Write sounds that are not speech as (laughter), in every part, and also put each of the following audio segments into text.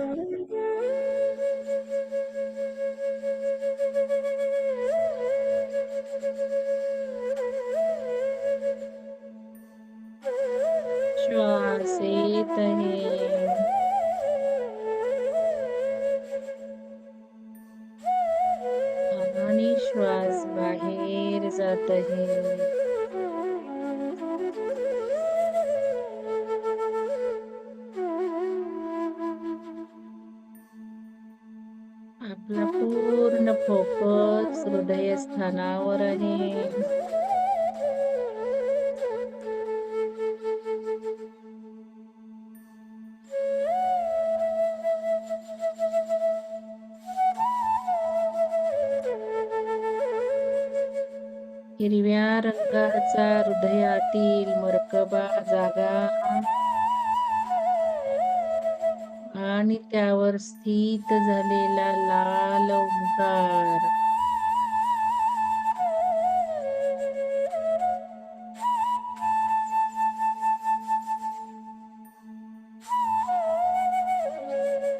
Oh, हिरव्या रंगाचा हृदयातील मरकबा जागा. आणि त्यावर स्थित झालेला लाल ओंकार.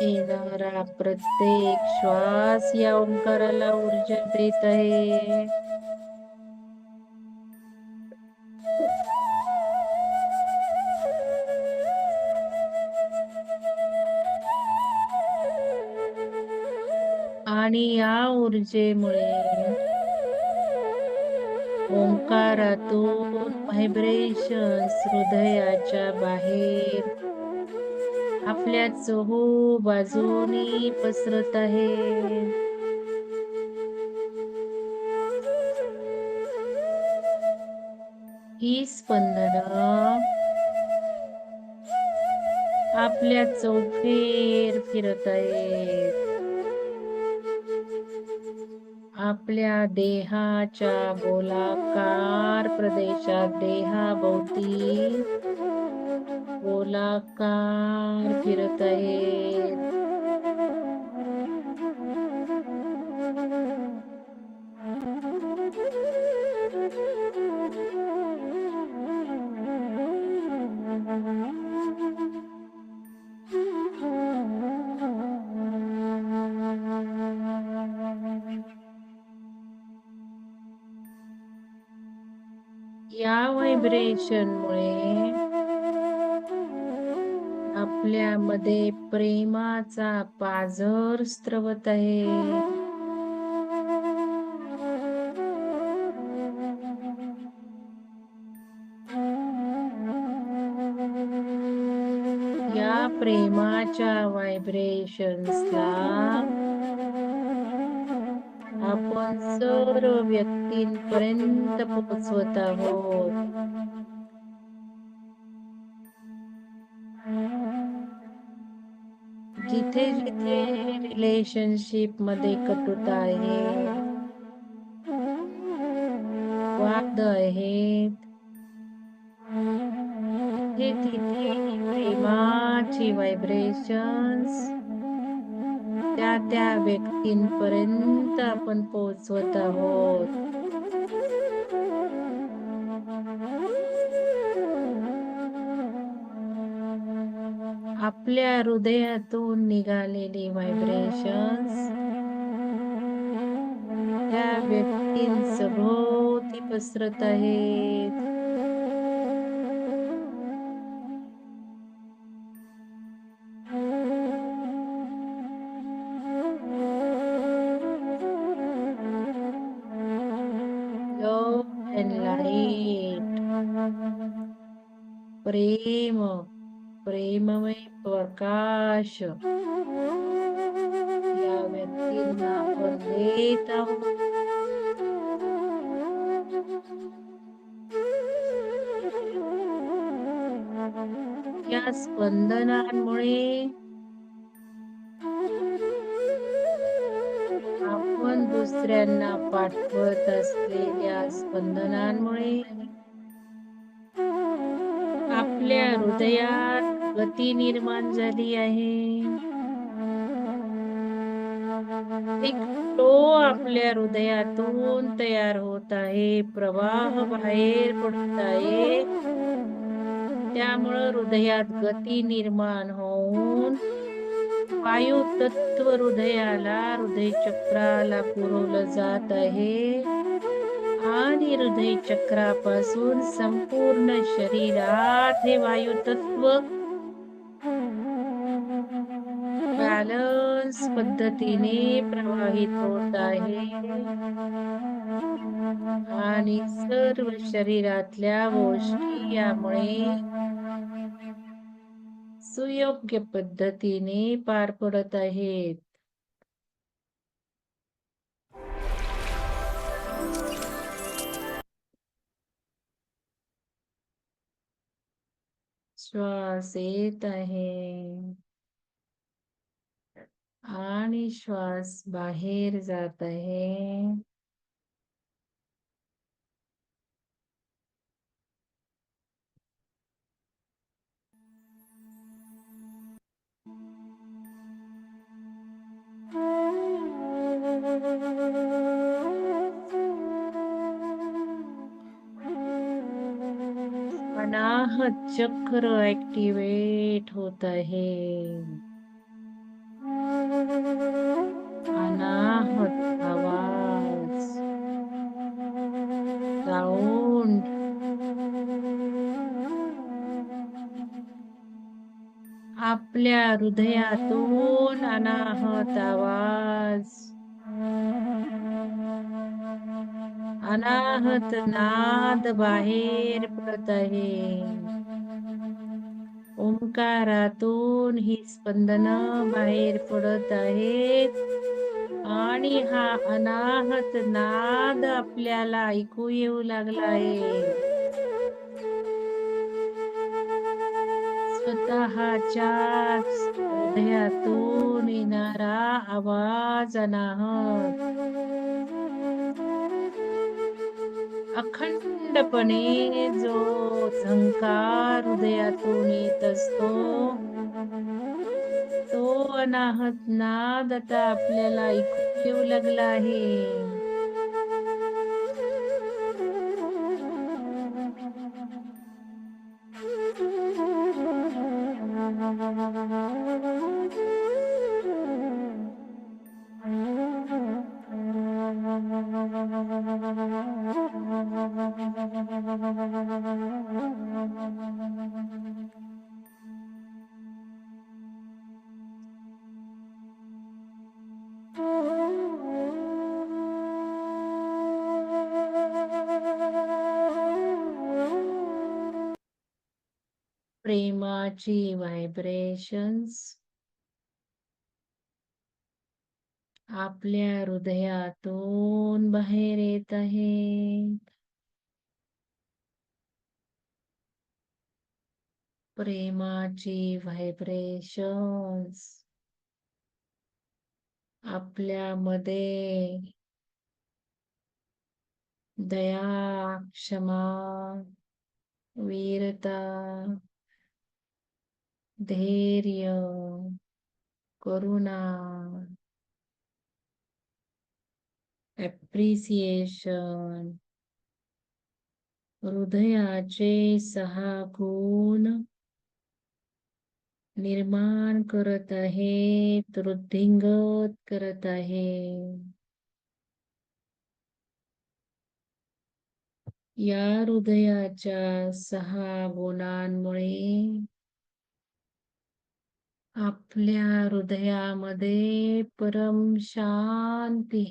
येणारा प्रत्येक श्वास या ओंकाराला ऊर्जा देत आहे. या ऊर्जेमुळे ओंकारातून व्हायब्रेशन्स हृदयाच्या बाहेर आपल्या चहू बाजूनी पसरत आहे. ही स्पंदन आपल्या चौफेर फिरत आहेत. आपल्या देहाच्या गोलाकार प्रदेशात देहाभोवती गोलाकार फिरत आहेत व्हायब्रेशनमुळे आपल्यामध्ये प्रेमाचा पाझर स्त्रवत आहे. व्यक्तींपर्यंत पोहोचवत आहोत. जिथे जिथे रिलेशनशिपमध्ये कटुता आहे वाद आहेत तिथे तिथे प्रेमाची व्हायब्रेशन्स त्या त्या व्यक्तींपर्यंत आपण पोहोचवत आहोत. आपल्या हृदयातून निघालेली व्हायब्रेशन्स त्या व्यक्तींसभोवती पसरत आहेत प्रेम प्रेममय प्रकाश या व्यक्तींना आपण देत आहोत या स्पंदनांमुळे आपण दुसऱ्यांना पाठवत असलेल्या स्पंदनांमुळे आपल्या हृदयात गती निर्माण झाली आहे. एक फ्लो आपल्या हृदयातून तयार होत आहे. प्रवाह बाहेर पडत आहे. त्यामुळं हृदयात गती निर्माण होऊन वायू तत्व हृदयाला हृदय चक्राला पुरवलं जात आहे. आणि हृदय चक्रापासून संपूर्ण शरीरात हे वायू तत्व बॅलन्स पद्धतीने प्रवाहित होत आहे. आणि सर्व शरीरातल्या गोष्टी यामुळे सुयोग्य पद्धतीने पार पडत आहेत. श्वास येत आहे आणि श्वास बाहेर जात आहे. (laughs) अनाह चक्र ऍक्टिवेट होत आहे. अनाहत आवाज. साऊंड आपल्या हृदयातून अनाहत आवाज. अनाहत नाद बाहेर पडत आहे ओंकारातून ही स्पंदन बाहेर पडत आहेत आणि हा अनाहत नाद आपल्याला ऐकू येऊ लागला आहे स्वतःच्या हृदयातून येणारा आवाज अनाहत. अखंडपणे जो झंकार हृदयातून येत असतो तो अनाहत नाद आता आपल्याला ऐकू येऊ लागला आहे. प्रेमाची व्हायब्रेशन्स आपल्या हृदयातून बाहेर येत आहेत प्रेमाची व्हायब्रेशन्स आपल्यामध्ये दया क्षमा वीरता धैर्य करुणा ऍप्रिसिएशन हृदयाचे सहा गुण निर्माण करत आहे वृद्धिंगत करत आहे. या हृदयाच्या सहा गुणांमुळे आपल्या हृदयामध्ये परम शांती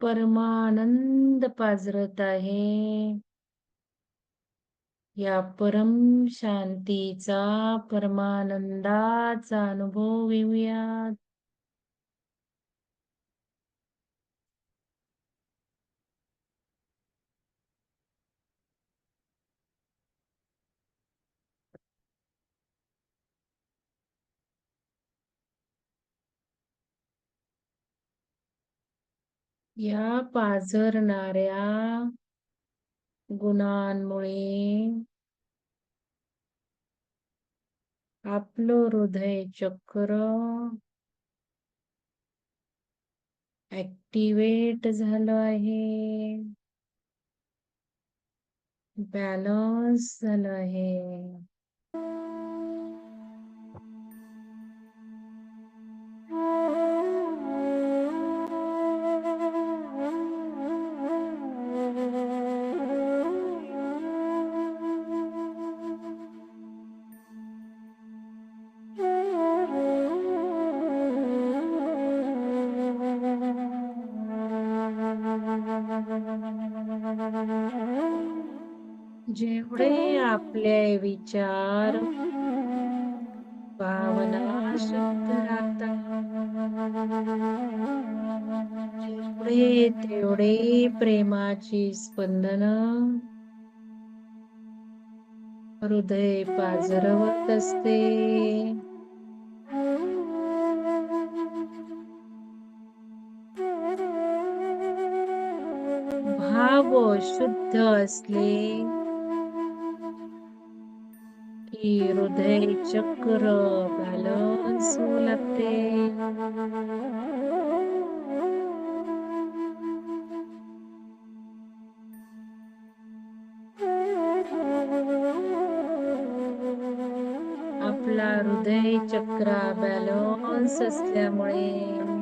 परमानंद पाजरत आहे. या परम शांतीचा परमानंदाचा अनुभव घेऊयात. या पाझरणाऱ्या गुणांमुळे आपलं हृदय चक्र ऍक्टिवेट झालं आहे. बॅलन्स झालं आहे. जेवढे आपले विचार भावना शुद्ध राहतात. जेवढे तेवढे प्रेमाची स्पंदन हृदय पाजरवत असते. भाव शुद्ध असले हृदय चक्र बॅलन्स होऊ लागते आपला हृदय चक्र बॅलन्स असल्यामुळे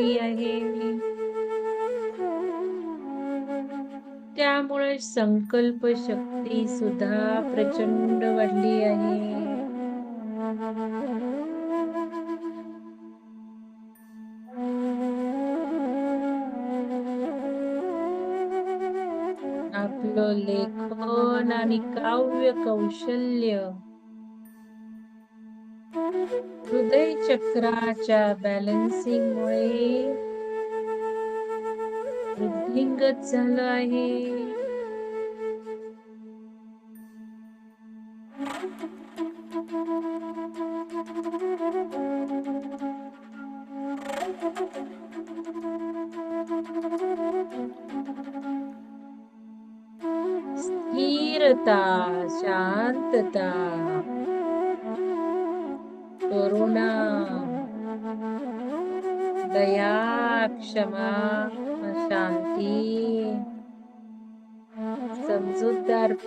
एकाग्रता आहे त्यामुळे संकल्प शक्ती सुद्धा प्रचंड वाढली आहे. आपलं लेखन आणि काव्य कौशल्य. हृदय चक्राच्या बॅलन्सिंग मुळे वृद्धिंगत झालं आहे.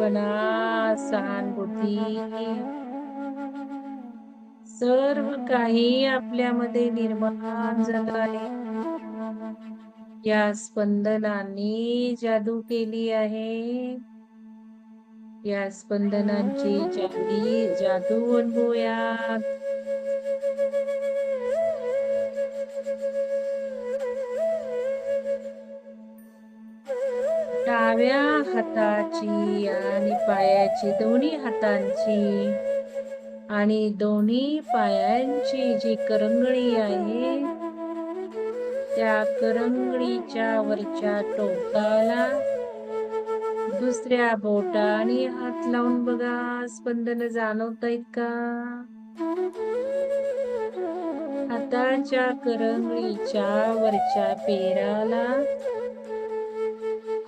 कल्पना सहानुभूती. सर्व काही आपल्यामध्ये निर्माण झालं आहे. या स्पंदनांनी जादू केली आहे. या स्पंदनांची जादू अनुभवूयात डाव्या हाताची आणि पायाची दोन्ही हातांची. आणि दोन्ही पायांची जी करंगळी आहे त्या करंगळीच्या वरच्या टोकाला दुसऱ्या बोटाने हात लावून बघा स्पंदन जाणवत आहेत का? हाताच्या करंगळीच्या वरच्या पेराला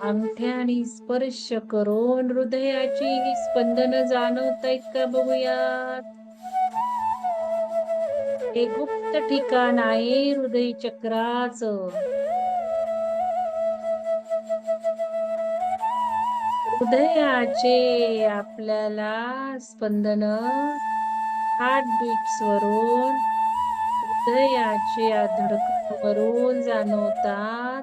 अंगठ्याने स्पर्श करून हृदयाची ही स्पंदन जाणवत का बघूयात? हे गुप्त ठिकाण आहे हृदय चक्राच. हृदयाचे आपल्याला स्पंदन हार्ट बीट्स वरून हृदयाच्या धडकणवरून जाणवतात.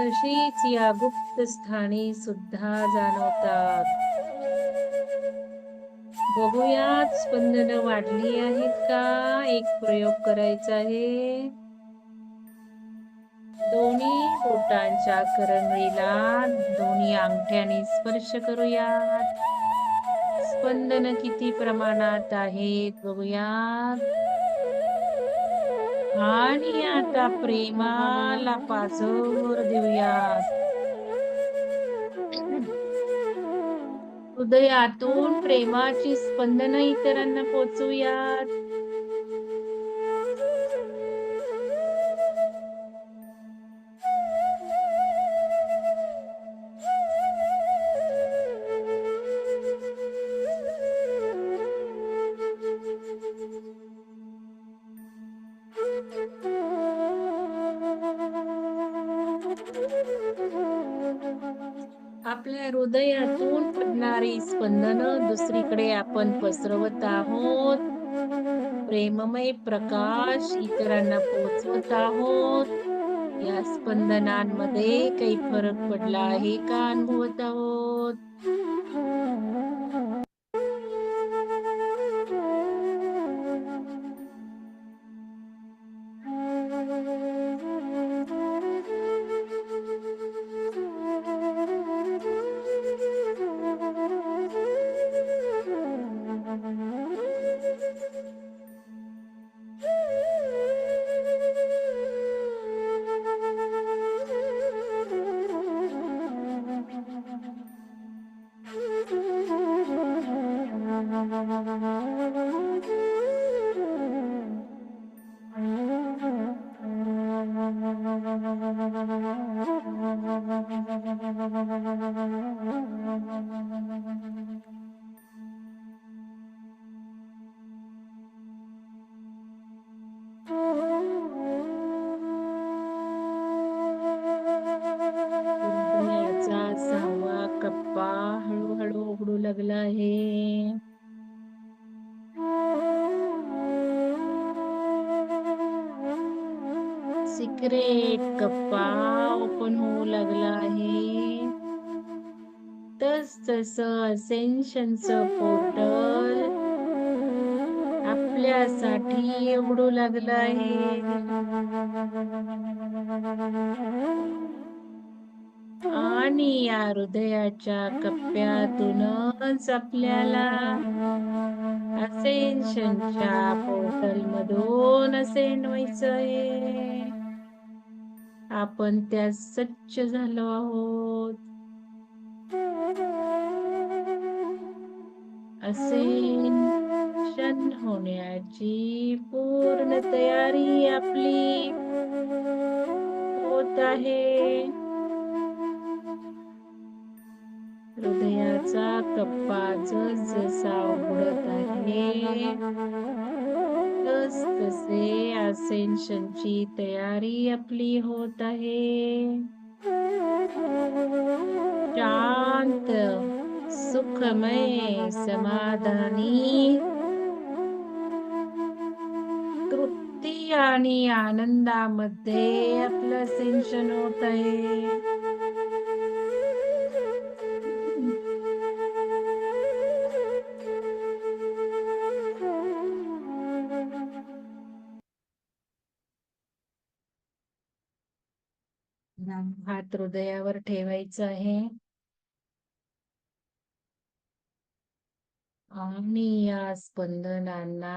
तशीच या गुप्त स्थानी सुद्धा जाणवतात. बघूयात स्पंदन वाढली आहेत का? एक प्रयोग करायचा आहे. दोन्ही बोटांच्या करंगळीला दोन्ही अंगठ्याने स्पर्श करूयात. स्पंदन किती प्रमाणात आहेत बघूयात. आणि आता प्रेमाला पाझर देऊयात. हृदयातून प्रेमाची स्पंदन इतरांना पोचवूयात. आपल्या हृदयातून पडणारी स्पंदन दुसरीकडे आपण पसरवत आहोत. प्रेममय प्रकाश इतरांना पोचवत आहोत. या स्पंदनांमध्ये काही फरक पडला आहे का अनुभवत आहोत? ग्रेट कप्पा ओपन होऊ लागला आहे. तस तस असेन्शनचं पोर्टल आपल्यासाठी उघडू लागलं आहे. आणि या हृदयाच्या कप्प्यातूनच आपल्याला असेन्शनच्या पोर्टल मधून असेंड व्हायचं आहे. आपण त्या सच्च झालो आहोत. असेन्शन होण्याची पूर्ण तयारी आपली होत आहे. हृदयाचा कप्पा जसा उघडत आहे. शांत सुखमय समाधानी। तृप्ती आणि आनंदामध्ये आपलं असेन्शन होत आहे हात हृदयावर ठेवायचा आहे. आणि या स्पंदनांना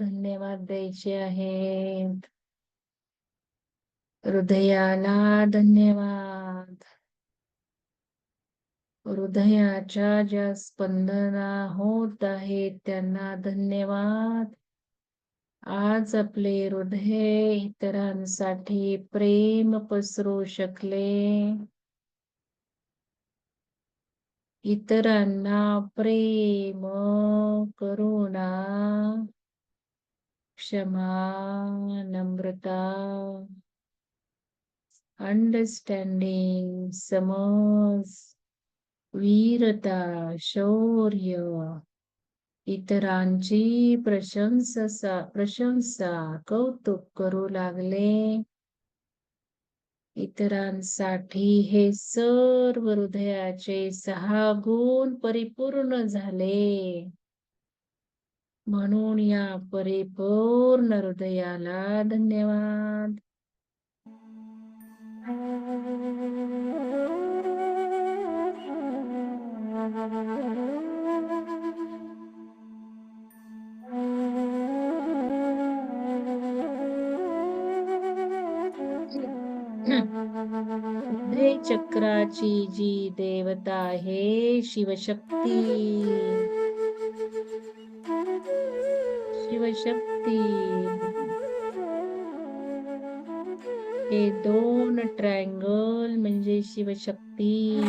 धन्यवाद द्यायचे आहेत. हृदयाला धन्यवाद. हृदयाच्या ज्या स्पंदना होत आहेत त्यांना धन्यवाद. आज आपले हृदय इतरांसाठी प्रेम पसरू शकले. इतरांना प्रेम करुणा क्षमा नम्रता अंडरस्टँडिंग समज वीरता शौर्य इतरांची प्रशंसा प्रशंसा कौतुक करू लागले. इतरांसाठी हे सर्व हृदयाचे सहा गुण परिपूर्ण झाले. म्हणून या परिपूर्ण हृदयाला धन्यवाद. हृदय चक्राची जी देवता आहे शिवशक्ती. शिवशक्ती. हे दोन ट्रँगल म्हणजे शिवशक्ती.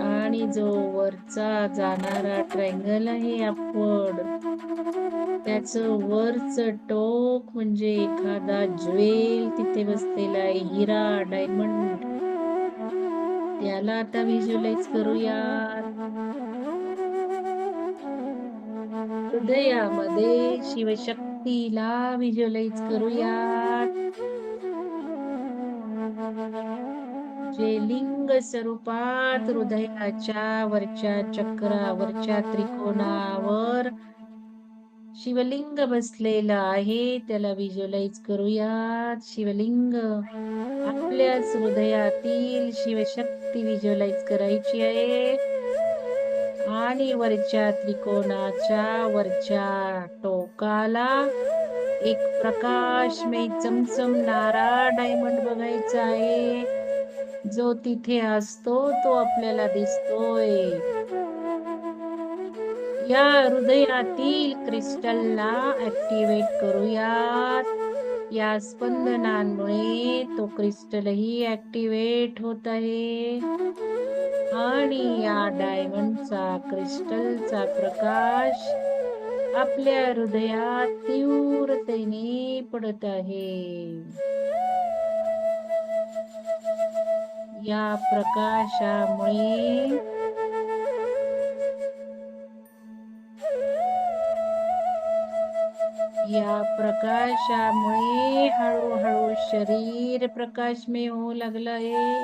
आणि जो वरचा जाणारा ट्रँगल आहे आपण त्याच वरच टोक म्हणजे एखादा ज्वेल तिथे बसलेला आहे हिरा डायमंड त्याला आता व्हिज्युअलाइज करूया हृदयामध्ये शिवशक्तीला व्हिज्युअलाइज करूया जे लिंग स्वरूपात हृदयाच्या वरच्या चक्रावरच्या त्रिकोणावर शिवलिंग बसलेलं आहे त्याला व्हिज्युअलाइज करूयात शिवलिंग आपल्याच हृदयातील शिवशक्ती व्हिज्युअलाइज करायची आहे. आणि वरच्या त्रिकोणाच्या वरच्या टोकाला एक प्रकाशमय चमचमणारा डायमंड बघायचा आहे. जो तिथे असतो तो आपल्याला दिसतोय. या हृदयातील क्रिस्टलला ऍक्टिवेट करूयात. या स्पंदनांमुळे तो क्रिस्टलही ऍक्टिवेट होत आहे. आणि या डायमंडचा क्रिस्टलचा प्रकाश आपल्या हृदयात तीव्रतेने पडत आहे. या प्रकाशामुळे या प्रकाशामुळे हळूहळू शरीर प्रकाशमय होऊ लागलं आहे.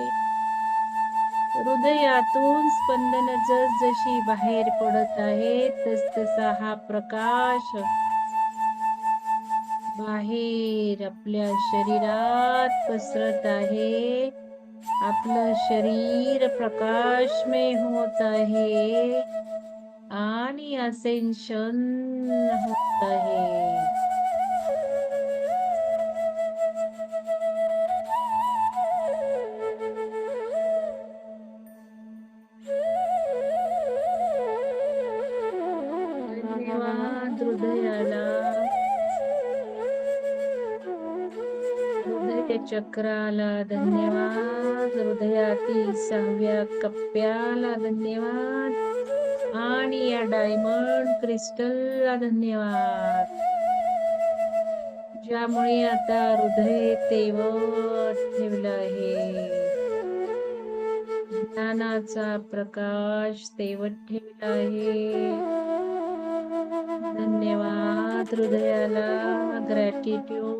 हृदयातून स्पंदन जशी बाहेर पडत आहे तस तसा हा प्रकाश बाहेर आपल्या शरीरात पसरत आहे. आपलं शरीर प्रकाशमय होत आहे. आणि असेन्शन होत आहे हृदयाला. हृदय चक्राला धन्यवाद. हृदयातील सहाव्या कप्प्याला धन्यवाद. आणि या डायमंड क्रिस्टलला धन्यवाद. ज्यामुळे आता हृदय तेवत ठेवलं आहे. ज्ञानाचा प्रकाश तेवत ठेवला आहे. धन्यवाद हृदयाला ग्रॅटिट्यूड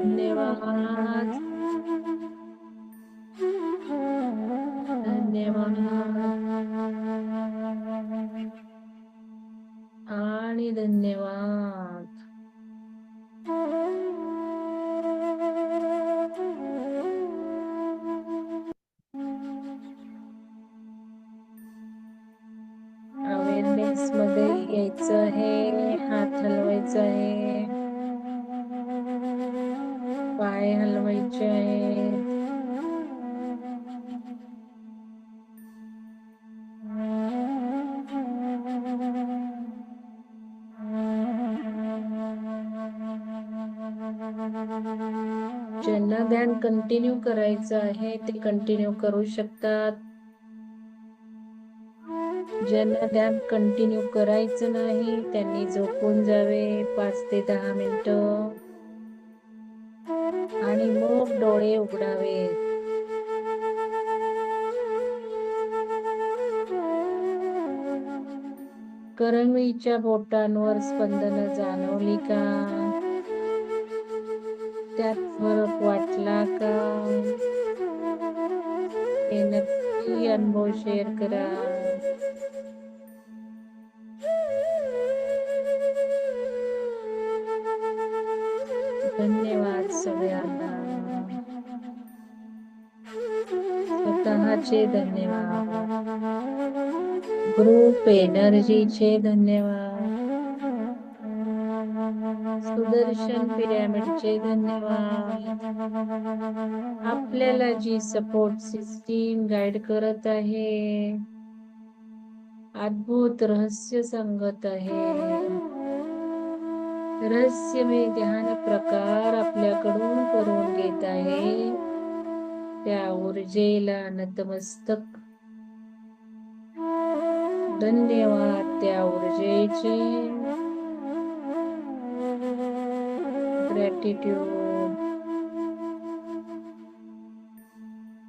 धन्यवाद धन्यवाद ज्यांना ध्यान कंटिन्यू करायचं आहे ते कंटिन्यू करू शकतात. ज्यांना ध्यान कंटिन्यू करायचं नाही त्यांनी झोपून जावे पाच ते दहा मिनिट. आणि मग डोळे उघडावे. करंगळीच्या बोटांवर स्पंदन जाणवली का? त्यात फरक वाटला का? हे नक्की अनुभव शेअर करा. धन्यवाद सगळ्यांना. स्वतःचे धन्यवाद. ग्रुप एनर्जीचे धन्यवाद. सुदर्शन पिरॅमिडचे धन्यवाद. आपल्याला जी सपोर्ट सिस्टीम गाईड करत आहे अद्भुत रहस्य सांगत आहे. रहस्यमय ध्यान प्रकार आपल्याकडून करून घेत आहे. त्या ऊर्जेला नतमस्तक. धन्यवाद त्या ऊर्जेचे. ग्रॅटिट्यूड